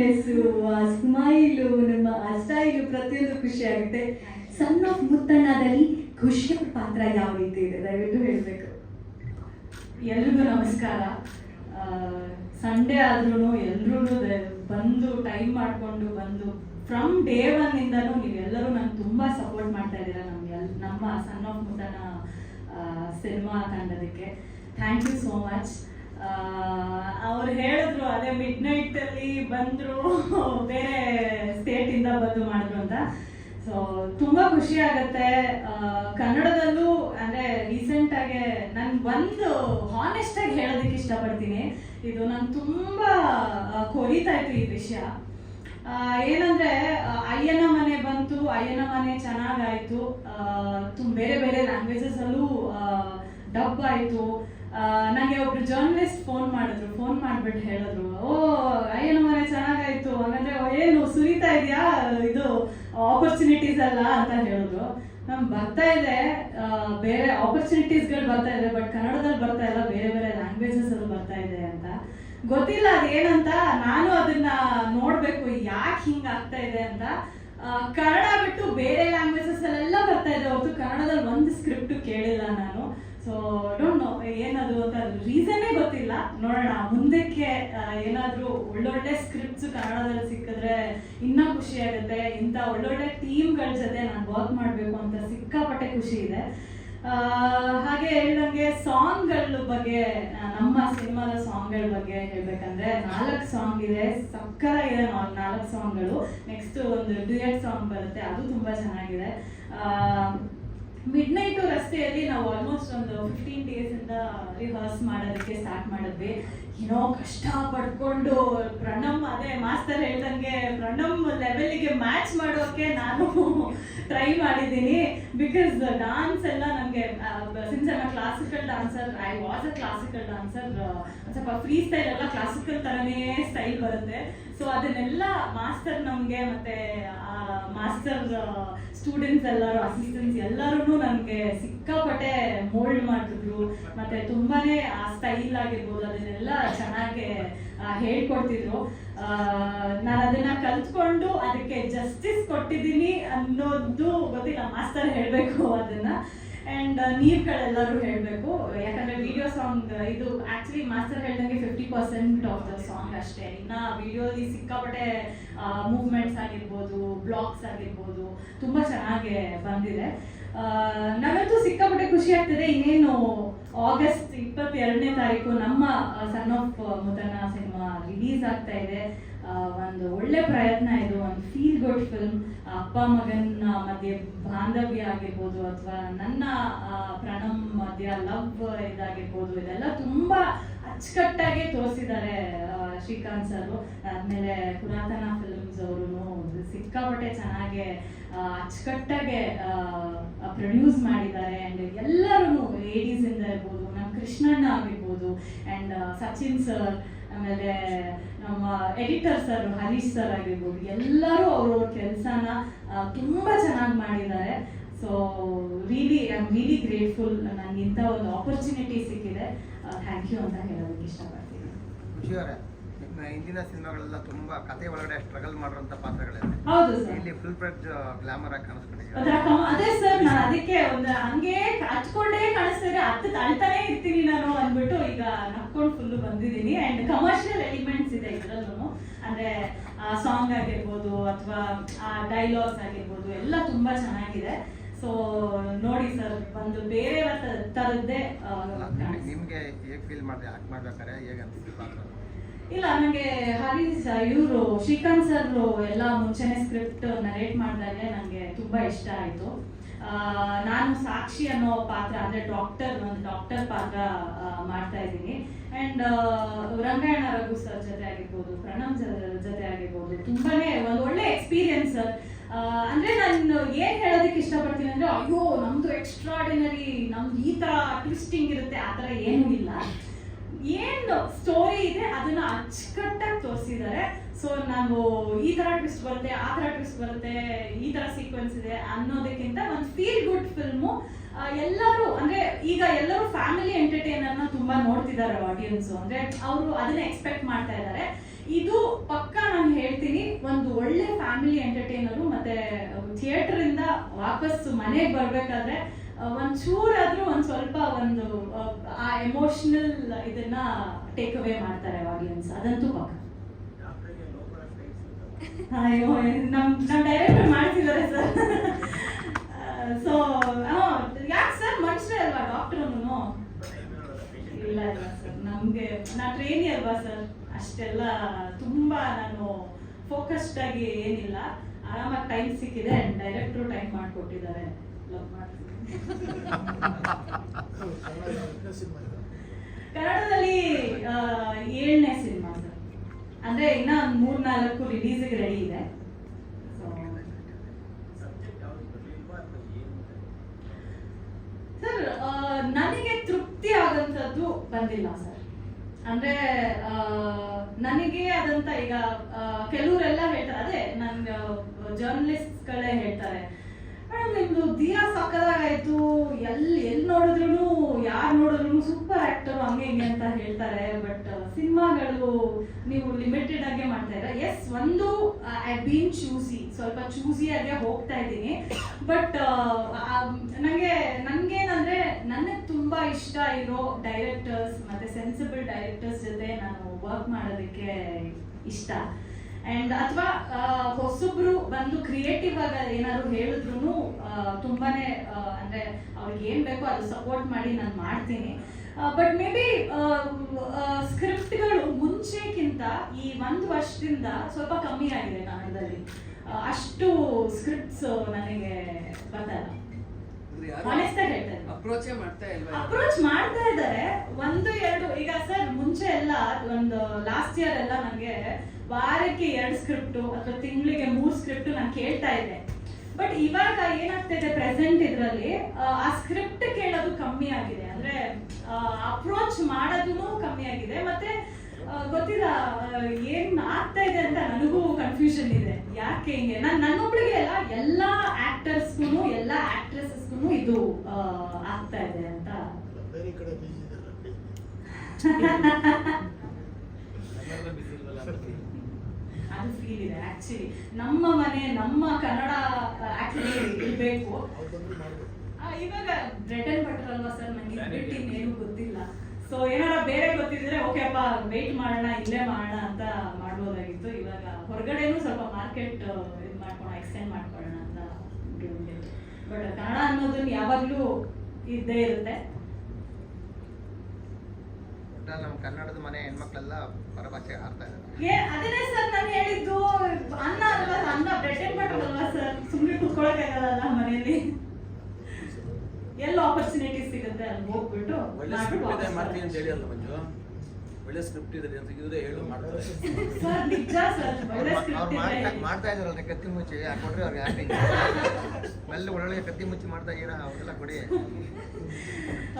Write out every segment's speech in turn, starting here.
Cuteness ಆ smile, ನಮ್ಮ ಆ ಸ್ಟೈಲು ಪ್ರತಿಯೊಂದು ಖುಷಿ ಆಗುತ್ತೆ. ಸನ್ ಆಫ್ ಮುತ್ತಣ್ಣದಲ್ಲಿ ಖುಷಿಯ ಪಾತ್ರ ಯಾವ ರೀತಿ ಇದೆ? ದಯವಿಟ್ಟು ಹೇಳಬೇಕು. ಎಲ್ರಿಗೂ ನಮಸ್ಕಾರ. ಸಂಡೇ ಆದ್ರೂ ಎಲ್ರೂ ಬಂದು ಟೈಮ್ ಮಾಡಿಕೊಂಡು ಬಂದು ಫ್ರಮ್ ಡೇ ಒನ್ ಇಂದನೂ ನೀವೆಲ್ಲರೂ ನಂಗೆ ತುಂಬ ಸಪೋರ್ಟ್ ಮಾಡ್ತಾ ಇದ್ದೀರಾ ನಮ್ಗೆ ನಮ್ಮ ಸನ್ ಆಫ್ ಮುತನ ಸಿನಿಮಾ ತಂಡದಕ್ಕೆ ಥ್ಯಾಂಕ್ ಯು ಸೋ ಮಚ್ ಅವ್ರು ಹೇಳಿದ್ರು, ಅದೇ ಮಿಡ್ ಅಲ್ಲಿ ಬಂದ್ರು, ಬೇರೆ ಸ್ಟೇಟ್ ಇಂದ ಬಂದು ಮಾಡಿದ್ರು ಅಂತ. ಸೊ ತುಂಬಾ ಖುಷಿ ಆಗತ್ತೆ. ಕನ್ನಡದಲ್ಲೂ, ಅಂದ್ರೆ ರೀಸೆಂಟ್ ಆಗಿ ನನ್ ಒಂದು ಹಾನೆಸ್ಟ್ ಆಗಿ ಹೇಳೋದಕ್ಕೆ ಇಷ್ಟಪಡ್ತೀನಿ. ಇದು ನನ್ ತುಂಬಾ ಕೊರಿತಾ ಇತ್ತು ಈ ವಿಷಯ. ಏನಂದ್ರೆ ಅಯ್ಯನ ಮನೆ ಬಂತು, ಅಯ್ಯನ ಮನೆ ಚೆನ್ನಾಗಾಯ್ತು. ಬೇರೆ ಬೇರೆ ಲ್ಯಾಂಗ್ವೇಜಸ್ ಅಲ್ಲೂ ಡಬ್ ಆಯ್ತು. ನನಗೆ ಒಬ್ರು ಜರ್ನಲಿಸ್ಟ್ ಫೋನ್ ಮಾಡಿದ್ರು ಫೋನ್ ಮಾಡ್ಬಿಟ್ಟು ಹೇಳಿದ್ರು, ಓ, ಏನು ಮನೆ ಚೆನ್ನಾಗಾಯ್ತು? ಹಂಗಂದ್ರೆ ಏನು, ಸುರಿತಾ ಇದೆಯಾ? ಇದು ಆಪರ್ಚುನಿಟೀಸ್ ಅಲ್ಲ? ಅಂತ ಹೇಳಿದ್ರು. ನಮ್ ಬರ್ತಾ ಇದೆ ಬೇರೆ ಆಪರ್ಚುನಿಟೀಸ್ಗಳು ಬರ್ತಾ ಇದೆ ಬಟ್ ಕನ್ನಡದಲ್ಲಿ ಬರ್ತಾ ಇಲ್ಲ, ಬೇರೆ ಬೇರೆ ಲ್ಯಾಂಗ್ವೇಜಸ್ ಅಲ್ಲಿ ಬರ್ತಾ ಇದೆ ಅಂತ. ಗೊತ್ತಿಲ್ಲ ಅದೇನಂತ ನಾನು ಅದನ್ನ ನೋಡ್ಬೇಕು, ಯಾಕೆ ಹಿಂಗ್ ಆಗ್ತಾ ಇದೆ ಅಂತ. ಕನ್ನಡ ಬಿಟ್ಟು ಬೇರೆ ಲ್ಯಾಂಗ್ವೇಜಸ್ ಅಲ್ಲೆಲ್ಲ ಬರ್ತಾ ಇದೆ, ಹೊರತು ಕನ್ನಡದಲ್ಲಿ ಒಂದು ಸ್ಕ್ರಿಪ್ಟ್ ಕೇಳಿಲ್ಲ ನಾನು. ಸೊ ಡೋಂಟ್ ನೋ ಏನದು ಅಂತ ರೀಸನ್ನೇ ಗೊತ್ತಿಲ್ಲ. ನೋಡೋಣ, ಮುಂದಕ್ಕೆ ಏನಾದರೂ ಒಳ್ಳೊಳ್ಳೆ ಸ್ಕ್ರಿಪ್ಟ್ಸ್ ಕನ್ನಡದಲ್ಲಿ ಸಿಕ್ಕಿದ್ರೆ ಇನ್ನೂ ಖುಷಿ ಆಗುತ್ತೆ. ಇಂಥ ಒಳ್ಳೊಳ್ಳೆ ಟೀಮ್ಗಳ ಜೊತೆ ನಾನು ವರ್ಕ್ ಮಾಡಬೇಕು ಅಂತ ಸಿಕ್ಕಾಪಟ್ಟೆ ಖುಷಿ ಇದೆ. ಹಾಗೆ ಹೇಳ್ದಂಗೆ ಸಾಂಗ್ಗಳ ಬಗ್ಗೆ ನಮ್ಮ ಸಿನಿಮಾದ ಸಾಂಗ್ಗಳ ಬಗ್ಗೆ ಹೇಳ್ಬೇಕಂದ್ರೆ ನಾಲ್ಕು ಸಾಂಗ್ ಇದೆ. ಸಕ್ಕರ ಇದೆ ನಾಲ್ಕು ಸಾಂಗ್ಗಳು ನೆಕ್ಸ್ಟ್ ಒಂದು ಡ್ಯೂಯಟ್ ಸಾಂಗ್ ಬರುತ್ತೆ. ಅದು ತುಂಬಾ ಚೆನ್ನಾಗಿದೆ. ಮಿಡ್ ನೈಟು ರಸ್ತೆಯಲ್ಲಿ ನಾವು ಆಲ್ಮೋಸ್ಟ್ ಒಂದು ಫಿಫ್ಟೀನ್ ಡೇಸ್ ಇಂದ ರಿಹರ್ಸ್ ಮಾಡೋದಕ್ಕೆ ಸ್ಟಾರ್ಟ್ ಮಾಡಿದ್ವಿ. ಏನೋ ಕಷ್ಟ ಪಡ್ಕೊಂಡು ಪ್ರಣಮ್ ಅದೇ ಮಾಸ್ತರ್ ಹೇಳ್ದಂಗೆ ಪ್ರಣಮ್ ಲೆವೆಲ್ಗೆ ಮ್ಯಾಚ್ ಮಾಡೋಕೆ ನಾನು ಟ್ರೈ ಮಾಡಿದ್ದೀನಿ. ಬಿಕಾಸ್ ಡಾನ್ಸ್ ಎಲ್ಲ ನನಗೆ ಸಿನ್ಸ್ ಎಲ್ಲ classical dancer I was a classical dancer ಸ್ವಲ್ಪ ಫ್ರೀ ಸ್ಟೈಲ್ ಎಲ್ಲ ಕ್ಲಾಸಿಕಲ್ ತರನೇ ಸ್ಟೈಲ್ ಬರುತ್ತೆ. ಸೊ ಅದನ್ನೆಲ್ಲ ಮಾಸ್ಟರ್ ನಮಗೆ ಮತ್ತೆ ಮಾಸ್ಟರ್ ಸ್ಟೂಡೆಂಟ್ಸ್ ಎಲ್ಲರೂ ಅಸಿಸ್ಟೆಂಟ್ಸ್ ಎಲ್ಲರೂ ನನಗೆ ಸಿಕ್ಕಾಪಟ್ಟೆ ಮೋಲ್ಡ್ ಮಾಡಿದ್ರು ಮತ್ತೆ ತುಂಬಾನೇ ಆ ಸ್ಟೈಲ್ ಆಗಿರ್ಬೋದು, ಅದನ್ನೆಲ್ಲ ಚೆನ್ನಾಗಿ ಹೇಳ್ಕೊಡ್ತಿದ್ರು. ನಾನು ಅದನ್ನ ಕಲ್ತ್ಕೊಂಡು ಅದಕ್ಕೆ ಜಸ್ಟಿಸ್ ಕೊಟ್ಟಿದ್ದೀನಿ ಅನ್ನೋದು ಗೊತ್ತಿಲ್ಲ. ಮಾಸ್ಟರ್ ಹೇಳಬೇಕು ಅದನ್ನ. ಅಂಡ್ ಎಲ್ಲರೂ ಹೇಳಬೇಕು. ಯಾಕಂದ್ರೆ ವಿಡಿಯೋ ಸಾಂಗ್ ಇದು ಆಕ್ಚುಲಿ ಮಾಸ್ಟರ್ ಹೇಳ್ದಂಗೆ fifty percent of the song ಅಷ್ಟೇ. ಇನ್ನ ವಿಡಿಯೋಲಿ ಸಿಕ್ಕಾಪಟ್ಟೆ ಮೂವ್ಮೆಂಟ್ಸ್ ಆಗಿರ್ಬೋದು ಬ್ಲಾಗ್ಸ್ ಆಗಿರ್ಬೋದು, ತುಂಬಾ ಚೆನ್ನಾಗಿ ಬಂದಿದೆ. ನನಗಂತೂ ಸಿಕ್ಕಾಪಟ್ಟೆ ಖುಷಿ ಆಗ್ತಿದೆ. ಇನ್ನೇನು ಆಗಸ್ಟ್ ಇಪ್ಪತ್ತೆರಡನೇ ತಾರೀಕು ನಮ್ಮ son of Muthanna cinema release ಆಗ್ತಾ ಇದೆ. ಒಂದು ಒಳ್ಳೆ ಪ್ರಯತ್ನ ಇದು, ಒಂದು ಫೀಲ್ ಗುಡ್ ಫಿಲ್ಮ್ ಅಪ್ಪ ಮಗನ ಮಧ್ಯೆ ಬಾಂಧವ್ಯ ಆಗಿರ್ಬೋದು ಅಥವಾ ನನ್ನ ಪ್ರಣಮ್ ಮಧ್ಯ ಲವ್ ಇದಾಗಿರ್ಬೋದು, ಇದೆಲ್ಲ ತುಂಬಾ ಅಚ್ಚುಕಟ್ಟಾಗಿ ತೋರಿಸಿದ್ದಾರೆ ಶ್ರೀಕಾಂತ್ ಸರ್ ಆದ್ಮೇಲೆ ಪುರಾತನ ಫಿಲ್ಮ್ಸ್ ಅವರು ಸಿಕ್ಕಾಪಟ್ಟೆ ಚೆನ್ನಾಗೆ ಅಚ್ಚುಕಟ್ಟಾಗೆ ಪ್ರೊಡ್ಯೂಸ್ ಮಾಡಿದ್ದಾರೆ. ಅಂಡ್ ಎಲ್ಲರೂ ಲೇಡೀಸ್ ಇಂದ ಇರ್ಬೋದು ನಮ್ಮ ಕೃಷ್ಣಣ್ಣ ಆಗಿರ್ಬೋದು ಅಂಡ್ ಸಚಿನ್ ಸರ್ ಆಮೇಲೆ ನಮ್ಮ ಎಡಿಟರ್ ಸರ್ ಹರೀಶ್ ಸರ್ ಆಗಿರ್ಬೋದು ಎಲ್ಲರೂ ಅವ್ರವ್ರ ಕೆಲಸನ ತುಂಬಾ ಚೆನ್ನಾಗಿ ಮಾಡಿದ್ದಾರೆ. So really I am really grateful ನನಗೆ ಇಂಥ ಒಂದು ಆಪರ್ಚುನಿಟಿ ಸಿಕ್ಕಿದೆ. ಥ್ಯಾಂಕ್ ಯು ಅಂತ ಹೇಳೋದಕ್ಕೆ ಇಷ್ಟಪಡ್ತೀನಿ. ನಿಮ್ಮ ಹಿಂದಿನ ಸಿನಿಮಾಗಳೆಲ್ಲ ತುಂಬಾ ಕತೆ ಒಳಗಡೆ ಸ್ಟ್ರಗಲ್ ಮಾಡಿರುವಂತ ಪಾತ್ರಗಳಿದೆ. ಹೌದು ಸರ್ ಇಲ್ಲಿ ಫುಲ್ ಫ್ರೆಡ್ ಗ್ಲಾಮರ್ ಆಗಿ ಅದ್ರ ಕಾಣಿಸ್ಕೊಂಡಿದ್ದೀರಾ ಅದೇ ಅದಕ್ಕೆ ಒಂದು ಹಂಗೆ ಹಚ್ಕೊಂಡೇ ಕಾಣಿಸ್ತಾರೆ ಹತ್ತು ತಳ್ತಾನೆ ಇರ್ತೀನಿ ನಾನು ಅಂದ್ಬಿಟ್ಟು ಈಗ ನಕ್ಕೊಂಡು ಫುಲ್ ಬಂದಿದ್ದೀನಿ. ಅಂಡ್ ಕಮರ್ಷಿಯಲ್ ಎಲಿಮೆಂಟ್ಸ್ ಇದೆ ಇದ್ರಲ್ಲೂ ಅಂದ್ರೆ ಸಾಂಗ್ ಆಗಿರ್ಬೋದು ಅಥವಾ ಡೈಲಾಗ್ಸ್ ಆಗಿರ್ಬೋದು ಎಲ್ಲ ತುಂಬಾ ಚೆನ್ನಾಗಿದೆ. ಸೊ ನೋಡಿ ಸರ್ ಒಂದು ಬೇರೆ ತರದ್ದೇ ಆ. ನಿಮ್ಗೆ ಹೇಗೆ ಫೀಲ್ ಮಾಡಿದೆ ಆಕ್ಟ್ ಮಾಡ್ಬೇಕಾರೆ ಹೇಗೆ ಪಾತ್ರ? ಇಲ್ಲ ನನಗೆ ಹರೀಶ್ ಇವರು ಶ್ರೀಕಾಂತ್ ಸರ್ ಎಲ್ಲ ಮುಂಚೆನೆ ಸ್ಕ್ರಿಪ್ಟ್ ನರೇಟ್ ಮಾಡಿದಾಗೆ ನನಗೆ ತುಂಬಾ ಇಷ್ಟ ಆಯಿತು. ನಾನು ಸಾಕ್ಷಿ ಅನ್ನೋ ಪಾತ್ರ, ಅಂದ್ರೆ ಡಾಕ್ಟರ್ ಒಂದು ಡಾಕ್ಟರ್ ಪಾತ್ರ ಮಾಡ್ತಾ ಇದ್ದೀನಿ. ಅಂಡ್ ರಂಗಾಯಣ ರಘು ಸರ್ ಜೊತೆ ಆಗಿರ್ಬೋದು, ಪ್ರಣಮ್ ಜೊತೆ ಆಗಿರ್ಬೋದು, ತುಂಬಾನೇ ಒಂದು ಒಳ್ಳೆ ಎಕ್ಸ್ಪೀರಿಯನ್ಸ್ ಸರ್ ಅಂದ್ರೆ ನಾನು ಏನ್ ಹೇಳೋದಕ್ಕೆ ಇಷ್ಟಪಡ್ತೀನಿ ಅಂದ್ರೆ, ಅಯ್ಯೋ, ನಮ್ದು ಎಕ್ಸ್ಟ್ರಾಡಿನರಿ ನಮ್ದು ಈ ತರ ಟ್ವಿಸ್ಟಿಂಗ್ ಇರುತ್ತೆ, ಆ ತರ ಏನೂ ಇಲ್ಲ. ಏನು ಸ್ಟೋರಿ ಇದೆ, ಅದನ್ನ ಅಚ್ಚುಕಟ್ಟಾಗಿ ತೋರಿಸಿದ್ದಾರೆ. ಸೊ ನಾವು ಈ ತರ ಟ್ವಿಸ್ಟ್ ಬರುತ್ತೆ, ಆ ತರ ಟ್ವಿಸ್ಟ್ ಬರುತ್ತೆ, ಈ ತರ ಸೀಕ್ವೆನ್ಸ್ ಇದೆ ಅನ್ನೋದಕ್ಕಿಂತ ಒಂದು ಫೀಲ್ ಗುಡ್ ಫಿಲ್ಮು ಎಲ್ಲರೂ ಅಂದ್ರೆ ಈಗ ಎಲ್ಲರೂ ಫ್ಯಾಮಿಲಿ ಎಂಟರ್ಟೈನರ್ನ ತುಂಬಾ ನೋಡ್ತಿದ್ದಾರೆ ಆಡಿಯನ್ಸ್ ಅಂದ್ರೆ ಅವರು ಅದನ್ನ ಎಕ್ಸ್ಪೆಕ್ಟ್ ಮಾಡ್ತಾ ಇದ್ದಾರೆ. ಇದು ಪಕ್ಕ ನಾನು ಹೇಳ್ತೀನಿ, ಒಂದು ಒಳ್ಳೆ ಫ್ಯಾಮಿಲಿ ಎಂಟರ್ಟೈನರು ಮತ್ತೆ ಥಿಯೇಟರ್ ಇಂದ ವಾಪಸ್ ಮನೆಗೆ ಬರ್ಬೇಕಾದ್ರೆ ಒಂದ್ ಚೂರಾದ್ರೂ ಒಂದ್ ಸ್ವಲ್ಪ ಒಂದು, ಆ ಎಮೋಷನಲ್ ಇದನ್ನ ಟೇಕ್ ಅವೇ ಮಾಡ್ತಾರೆ ಆಡಿಯನ್ಸ್ ಅದಂತೂ ಪಕ್ಕ. ಅಯ್ಯೋ, ನಮ್ ನಮ್ ಡೈರೆಕ್ಟರ್ ಮಾಡ್ತಿದ್ದಾರೆ ಸರ್ ಸೊ ಯಾಕೆ ಸರ್ ಮನುಷ್ಯ ಅಲ್ವಾ? ಡಾಕ್ಟರ್ ಇಲ್ಲ ಇಲ್ಲ ಸರ್ ನಮ್ಗೆ ನಾ ಟ್ರೇನಿ ಅಲ್ವಾ ಸರ್ ಅಷ್ಟೆಲ್ಲ ತುಂಬಾ ನಾನು ಫೋಕಸ್ಡ್ ಆಗಿ ಏನಿಲ್ಲ. ಆರಾಮಾಗಿ ಟೈಮ್ ಸಿಕ್ಕಿದೆ. ಡೈರೆಕ್ಟ್ರು ಟೈಮ್ ಮಾಡಿಕೊಟ್ಟಿದ್ದಾರೆ. ಕನ್ನಡದಲ್ಲಿ ಏಳನೇ ಸಿನಿಮಾ ಸರ್ ಅಂದ್ರೆ ಇನ್ನ ಒಂದ್ ಮೂರ್ ನಾಲ್ಕು ರಿಲೀಸ್ಗೆ ರೆಡಿ ಇದೆ So, ಸರ್ ಆ, ನನಗೆ ತೃಪ್ತಿ ಬಂದಿಲ್ಲ ಸರ್. ಅಂದ್ರೆ ನನಗೆ ಅದಂತ ಈಗ ಕೆಲವರೆಲ್ಲ ಹೇಳ್ತಾರೆ. ಅದೇ ನನ್ ಜರ್ನಲಿಸ್ಟ್ಗಳೇ ಹೇಳ್ತಾರೆ. ಮೇಡಮ್ ನಿಮ್ದು ದಿಯಾ ಸಕ್ಕದಾಗಾಯ್ತು ಎಲ್ಲಿ ಎಲ್ಲಿ ನೋಡಿದ್ರು ಯಾರು ನೋಡಿದ್ರು ಸೂಪರ್ ಆಕ್ಟರ್ ಹಂಗೆ ಹಿಂಗೆ ಅಂತ ಹೇಳ್ತಾರೆ. ಬಟ್ ಸಿನಿಮಾಗಳು ನೀವು ಲಿಮಿಟೆಡ್ ಆಗೇ ಮಾಡ್ತಾ ಇರ ಎಸ್ ಒಂದು ಐ ಬೀನ್ ಚೂಸಿ ಸ್ವಲ್ಪ ಚೂಸಿ ಆಗಿ ಹೋಗ್ತಾ ಇದ್ದೀನಿ. ಬಟ್ ನನಗೆ ನನಗೇನಂದ್ರೆ, ನನಗೆ ತುಂಬ ಇಷ್ಟ ಇರೋ ಡೈರೆಕ್ಟರ್ಸ್ ಮತ್ತೆ ಸೆನ್ಸಿಬಲ್ ಡೈರೆಕ್ಟರ್ಸ್ ಜೊತೆ ನಾನು ವರ್ಕ್ ಮಾಡೋದಕ್ಕೆ ಇಷ್ಟ. ಅಂಡ್ ಅಥವಾ ಹೊಸಬ್ರು ಬಂದು ಕ್ರಿಯೇಟಿವ್ ಆಗಿ ಏನಾದ್ರು ಹೇಳಿದ್ರು ತುಂಬಾನೇ ಅಂದ್ರೆ ಅವ್ರಿಗೆ ಏನ್ ಬೇಕೋ ಅದು ಸಪೋರ್ಟ್ ಮಾಡಿ ನಾನು ಮಾಡ್ತೀನಿ. ಬಟ್ ಮೇ ಬಿ ಸ್ಕ್ರಿಪ್ಟ್ಗಳು ಮುಂಚೆಕ್ಕಿಂತ ಈ ಒಂದು ವರ್ಷದಿಂದ ಸ್ವಲ್ಪ ಕಮ್ಮಿ ಆಗಿದೆ ಕನ್ನಡದಲ್ಲಿ. ಅಷ್ಟು ಸ್ಕ್ರಿಪ್ಟ್ಸ್ ನನಗೆ ಬರ್ತಲ್ಲ Honest ಆಗಿ ಹೇಳ್ತಾ ಇದ್ದೀನಿ. ಅಪ್ರೋಚೇ ಮಾಡ್ತಾ ಇಲ್ವಾ ಅಪ್ರೋಚ್ ಮಾಡ್ತಾ ಇದ್ದಾರೆ. ಒಂದು ಎರಡು ಈಗ ಸರ್ ಮುಂಚೆ ಎಲ್ಲ ಒಂದು ಲಾಸ್ಟ್ ಇಯರ್ ಎಲ್ಲ ನನಗೆ ವಾರಕ್ಕೆ ಎರಡು ಸ್ಕ್ರಿಪ್ಟ್ ಅಥವಾ ತಿಂಗಳಿಗೆ ಮೂರು ಸ್ಕ್ರಿಪ್ಟ್ ನಾನು ಕೇಳ್ತಾ ಇದ್ದೆ. ಬಟ್ ಇವಾಗ ಏನಾಗ್ತಿದೆ ಪ್ರೆಸೆಂಟ್ ಇದರಲ್ಲಿ ಆ ಸ್ಕ್ರಿಪ್ಟ್ ಕೇಳೋದು ಕಮ್ಮಿ ಆಗಿದೆ. ಅಂದ್ರೆ ಅಪ್ರೋಚ್ ಮಾಡೋದು ಕಮ್ಮಿ ಆಗಿದೆ. ಮತ್ತೆ ಗೊತ್ತಿಲ್ಲ ಏನ್ ಆಗ್ತಾ ಇದೆ ಅಂತ ನನಗೂ ಕನ್ಫ್ಯೂಷನ್ ಇದೆ. ಯಾಕೆ ಹಿಂಗೆ? ನಾನು ನನ್ನೊಬ್ಳಿಗೆ ಅಲ್ಲ ಎಲ್ಲಾ ಆಕ್ಟರ್ಸ್ಗೂ ಎಲ್ಲ ಆಕ್ಟ್ರೆಸಸ್ಗೂ ಇದು ಆಗ್ತಾ ಇದೆ ಅಂತ. ಅದು ಫೀಲ್ ಇದೆ ಆಕ್ಚುಲಿ ನಮ್ಮ ಮನೆ ನಮ್ಮ ಕನ್ನಡ ಆಕ್ಚುಲಿ ಇರಬೇಕು. ಇವಾಗ ಬ್ರೆಡ್ ಅಂಡ್ ಬಟರ್ ಅಲ್ವಾ ಸರ್ ನನಗೆ ಬಿಟ್ಟು ಇನ್ನೇನು ಗೊತ್ತಿಲ್ಲ. ಸೊ ಏನಾರ ಬೇರೆ ಗೊತ್ತಿದ್ರೆ ಓಕೆ ಅಪ್ಪ ವೇಟ್ ಮಾಡೋಣ ಇಲ್ಲೇ ಮಾಡೋಣ ಅಂತ ಮಾಡ್ಬೋದಾಗಿತ್ತು. ಇವಾಗ ಹೊರಗಡೆನೂ ಸ್ವಲ್ಪ ಮಾರ್ಕೆಟ್ ಇದು ಮಾಡ್ಕೊಳ ಎಕ್ಸ್ಟೆಂಡ್ ಮಾಡ್ಕೊಳ್ಳೋಣ ಅಂತ ಬಟ್ ಕನ್ನಡ ಅನ್ನೋದನ್ನ ಯಾವಾಗ್ಲೂ ಇದ್ದೇ ಇರುತ್ತೆ. ನಮ್ಮ ಕನ್ನಡದ ಮನೆ ಹೆಣ್ಮಕ್ಳೆಲ್ಲ ಪರಭಾಷೆ ಆಡ್ತಾ ಇದ್ದಾರೆ. ಏ ಅದನ್ನೇ ಸರ್ ನಾನು ಹೇಳಿದ್ದು. ಅನ್ನ ಅಲ್ವಾ? ಅನ್ನ ಬ್ರೆಡ್ ಅಂಡ್ ಬಟರ್ ಅಲ್ವಾ ಸರ್? ಸುಮ್ಮನೆ ಕುತ್ಕೊಳಕ್ಕಾಗಲ್ಲ ಮನೆಯಲ್ಲಿ? ಎಲ್ಲ ಆಪರ್ಚುನಿಟಿ ಸಿಗುತ್ತೆ ಅಲ್ಲಿ ಹೋಗ್ಬಿಟ್ಟು ಒಳ್ಳೆ ಮಾಡ್ಬಿಟ್ಟು ಮಾಡ್ತೀನಿ ಅಂತ. ಹೇಳಿ ಅಲ್ಲ ಮಂಜು. ಒಳ್ಳೆ ಸ್ಕ್ರಿಪ್ಟ್ ಇದೆ ಅಂತ ಇದ್ರೆ ಹೇಳು ಮಾಡ್ತಾರೆ. ಸರ್ ನಿಜ ಸರ್ ಒಳ್ಳೆ ಅವ್ರು ಸ್ಕ್ರಿಪ್ಟ್ ಮಾಡ್ತಾ ಇದೆ. ಮಾಡ್ತಾ ಇದಾರಲ್ರಿ ಕತ್ತಿ ಮುಚ್ಚಿ ಹಾಕೊಂಡ್ರೆ ಅವ್ರಿಗೆ ಆಕ್ಟಿಂಗ್ ಮೆಲ್ಲ ಒಳ್ಳೊಳ್ಳೆ ಕತ್ತಿ ಮುಚ್ಚಿ ಮಾಡ್ತಾ ಇದ್ದೀರಾ ಅವ್ರಿಗೆಲ್ಲ ಕೊಡಿ.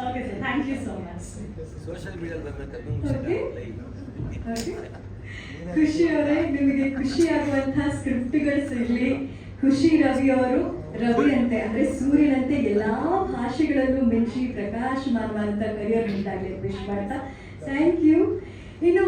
Okay sir thank you so much social ಮೀಡಿಯಾದಲ್ಲಿ ಬಂದ Okay. ಖುಷಿ ಅವರೇ ನಿಮಗೆ ಖುಷಿ ಆಗುವಂತಹ ಸ್ಕ್ರಿಪ್ಟ್ಗಳು ಸಿಗ್ಲಿ. ಖುಷಿ ರವಿ ಅವರು ರವಿ ಅಂತೆ ಅಂದ್ರೆ ಸೂರ್ಯನಂತೆ ಎಲ್ಲಾ ಭಾಷೆಗಳಲ್ಲೂ ಮಿಂಚಿ ಪ್ರಕಾಶಮಾನವಾದಂತ ಕರಿಯರ್ ಉಂಟಾಗಲಿ ವಿಶ್ ಮಾಡ್ತಾ ಥ್ಯಾಂಕ್ ಯು ಇನ್ನು